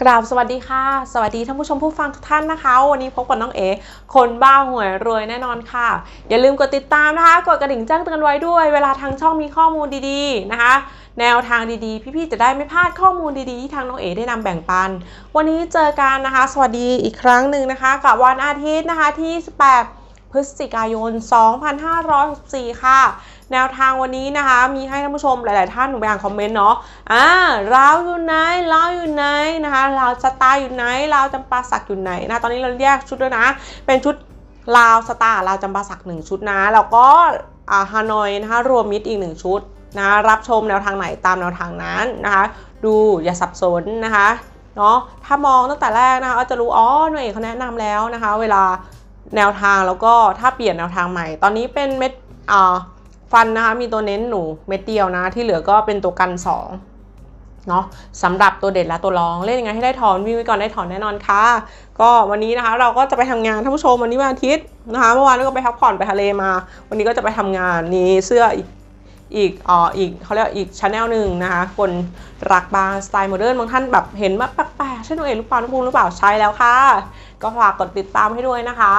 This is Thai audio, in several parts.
กราบสวัสดีค่ะ สวัสดีท่านผู้ชมผู้ฟังทุกท่านนะคะ วันนี้พบกับน้องเอคนบ้าหวยรวยแน่นอนค่ะ อย่าลืมกดติดตามนะคะ กดกระดิ่งแจ้งเตือนไว้ด้วย เวลาทางช่องมีข้อมูลดีๆนะคะ แนวทางดีๆ พี่ๆจะได้ไม่พลาดข้อมูลดีๆที่ทางน้องเอได้นำแบ่งปัน วันนี้เจอกันนะคะ สวัสดีอีกครั้งหนึ่งนะคะ กับวันอาทิตย์นะคะที่ 18 พฤศจิกายน 2564 ค่ะ แนวทางวันนี้นะคะ มีให้ท่านผู้ชมหลาย ๆ ท่านหนูไปอ่านคอมเมนต์เนาะอ่าลาวอยู่ไหนลาวอยู่ไหนนะคะลาวสตาร์อยู่ไหนลาวจำปาสักอยู่ไหนนะตอนนี้เราแยกชุดด้วยนะ เป็นชุดลาวสตาร์ลาวจำปาสักหนึ่งชุดนะ แล้วก็อ่าฮานอยนะคะรวมมิตรอีกหนึ่งชุดนะรับชมแนวทางไหนตามแนวทางนั้นนะคะ ดูอย่าสับสนนะคะเนาะถ้ามองตั้งแต่แรกนะคะก็จะรู้อ๋อหน่วยเอกเขาแนะนำแล้วนะคะ เวลา แนวทางแล้วก็ถ้าเปลี่ยนแนวทางใหม่ ตอนนี้เป็นเม็ดอ่าฟันนะคะมีตัวเน้นหนูเม็ดเดียวนะ ที่เหลือก็เป็นตัวกัน2เนาะสำหรับตัวเด็ดและตัวรองเล่นยังไงให้ได้ถอนวิ่งไว้ก่อนได้ถอนแน่นอนค่ะ ก็วันนี้นะคะเราก็จะไปทำงานท่านผู้ชมวันนี้วันอาทิตย์นะคะเมื่อวานก็ไปพักผ่อนไปทะเลมา วันนี้ก็จะไปทำงานนี่เสื้อ อีกอ่ออีกเขาเรียกอีกชาแนลหนึ่งนะคะ คนรักบาร์สไตล์โมเดิร์นบางท่านแบบเห็นว่าแปลกๆใช่หนูเองหรือเปล่าน้องภูมิหรือเปล่าใช่แล้วค่ะ ก็ฝากกดติดตามให้ด้วยนะคะ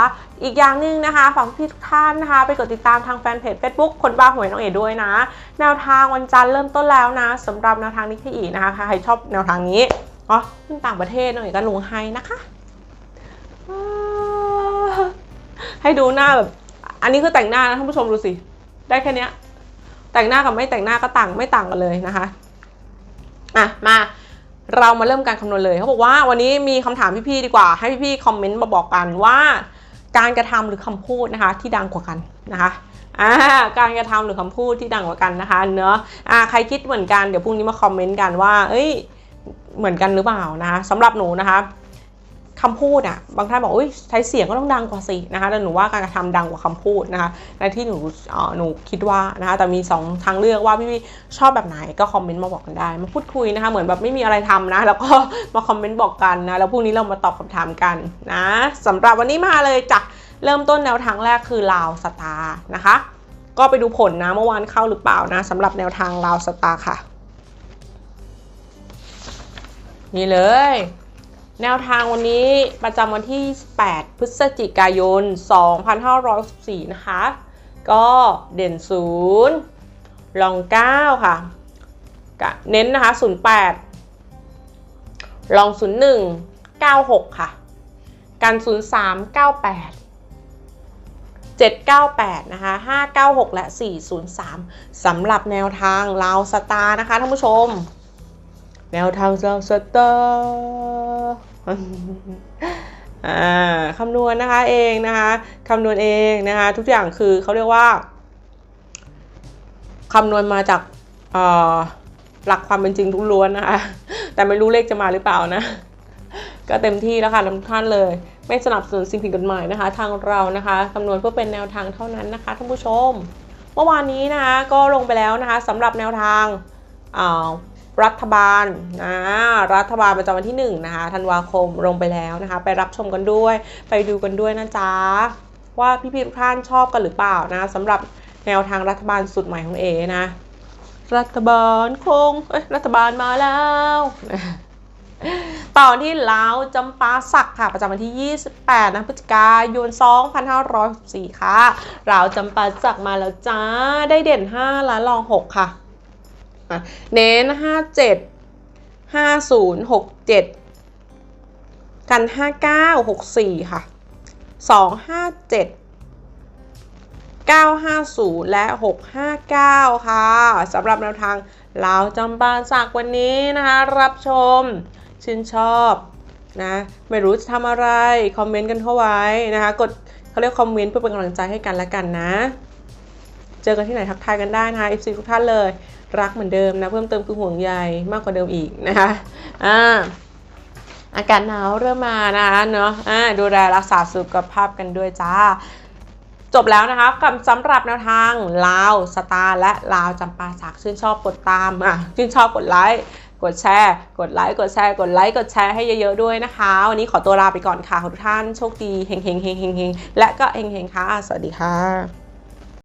อีกอย่างหนึ่งนะคะฝากพี่ทุกท่านนะคะ ไปกดติดตามทางแฟนเพจ Facebook คนบ้าหวยน้องเอ๋ด้วยนะ แนวทางวันจันทร์เริ่มต้นแล้วนะสำหรับแนวทางนิกกี้อีนะคะใครชอบแนวทางนี้อ๋อขึ้นต่างประเทศน้องเอ๋ก็ลงให้นะคะให้ดูหน้าแบบ อันนี้คือแต่งหน้านะท่านผู้ชมดูสิ ได้แค่เนี้ย แต่งหน้ากับไม่แต่งหน้าก็ต่างไม่ต่างกันเลยนะคะอะมาเรามาเริ่มการคำนวณเลยเขาบอกว่าวันนี้มีคำถามพี่ๆดีกว่า ให้พี่ๆคอมเมนต์มาบอกกันว่า การกระทำหรือคำพูดนะคะ ที่ดังกว่ากันนะคะอ่าการกระทำหรือคำพูดที่ดังกว่ากันนะคะเนอะอ่าใครคิดเหมือนกันเดี๋ยวพรุ่งนี้มาคอมเมนต์กันว่า เอ้ยเหมือนกันหรือเปล่านะคะสำหรับหนูนะคะ คำพูดอะบางท่านบอกอุ้ยใช้เสียงก็ต้องดังกว่าสินะคะแต่หนูว่าการกระทำดังกว่าคำพูดนะคะในที่หนูหนูคิดว่านะคะแต่มีสองทางเลือกว่าพี่ๆชอบแบบไหนก็คอมเมนต์มาบอกกันได้ มาพูดคุยนะคะเหมือนแบบไม่มีอะไรทำนะ แล้วก็มาคอมเมนต์บอกกันนะแล้วพรุ่งนี้เรามาตอบคำถามกันนะสำหรับวันนี้มาเลยจ้ะเริ่มต้นแนวทางแรกคือลาวสตาร์นะคะ ก็ไปดูผลนะเมื่อวานเข้าหรือเปล่านะสำหรับแนวทางลาวสตาร์ค่ะ นี่เลย แนวทางวันนี้ประจำวันที่ 8 พฤศจิกายน 2564 นะคะ ก็เด่น 0 ลอง 9 ค่ะกะเน้นนะคะ 08 ลอง 01 96 ค่ะ กัน 03 98 798 นะคะ 596 และ 403 สำหรับแนวทางลาวสตาร์นะคะท่านผู้ชม แนวทางลาวสตาร์ คำนวณนะคะเองนะคะคำนวณเองนะคะ ทุกอย่างคือเขาเรียกว่าคำนวณมาจากหลักความเป็นจริงทุกล้วนนะคะ แต่ไม่รู้เลขจะมาหรือเปล่านะ ก็เต็มที่แล้วค่ะทุกท่านเลย ไม่สนับสนุนสิ่งผิดกฎหมายนะคะ ทางเรานะคะคำนวณเพื่อเป็นแนวทางเท่านั้นนะคะท่านผู้ชม เมื่อวานนี้นะคะก็ลงไปแล้วนะคะสำหรับแนวทางอ่า รัฐบาลนะรัฐบาลประจำวันที่ 1 นะคะธันวาคมลงไปแล้วนะคะ ไปรับชมกันด้วย ไปดูกันด้วยนะจ๊ะ ว่าพี่ๆทุกท่านชอบกันหรือเปล่านะสำหรับแนวทางรัฐบาลสุดใหม่ของเอนะ รัฐบาลคงเอ้ยรัฐบาลมาแล้วต่อที่ลาวจำปาสักค่ะ ประจำวันที่ 28นะพฤศจิกายน 2564 ค่ะลาวจำปาสักมาแล้วจ้า ได้เด่น 5 และรอง 6 ค่ะอะ เน้น 57 50 67 กัน 59 64 ค่ะ 257 950 และ 659 ค่ะสำหรับแนวทางลาวจำปาสักวันนี้นะคะ รับชม ชื่นชอบนะไม่รู้จะทำอะไร คอมเมนต์กันเข้าไว้นะคะ กดเขาเรียกคอมเมนต์เพื่อเป็นกำลังใจให้กันและกันนะ เจอกันที่ไหนทักทายกันได้นะคะ FC ทุกท่านเลย รักเหมือนเดิมนะ เพิ่มเติมคือห่วงใยมากกว่าเดิมอีกนะคะอ่าอากาศหนาวเริ่มมานะคะเนาะอ่าดูแลรักษาสุขภาพกันด้วยจ้า จบแล้วนะคะกับสำหรับแนวทางลาวสตาร์และลาวจำปาสักชื่นชอบกดตามอะชื่นชอบกดไลค์กดแชร์ กดไลค์ กดแชร์ กดไลค์ กดแชร์ให้เยอะๆด้วยนะคะ วันนี้ขอตัวลาไปก่อนค่ะ ขอทุกท่านโชคดี เฮงเฮงเฮงเฮงเฮงและก็เฮงเฮงค่ะ สวัสดีค่ะ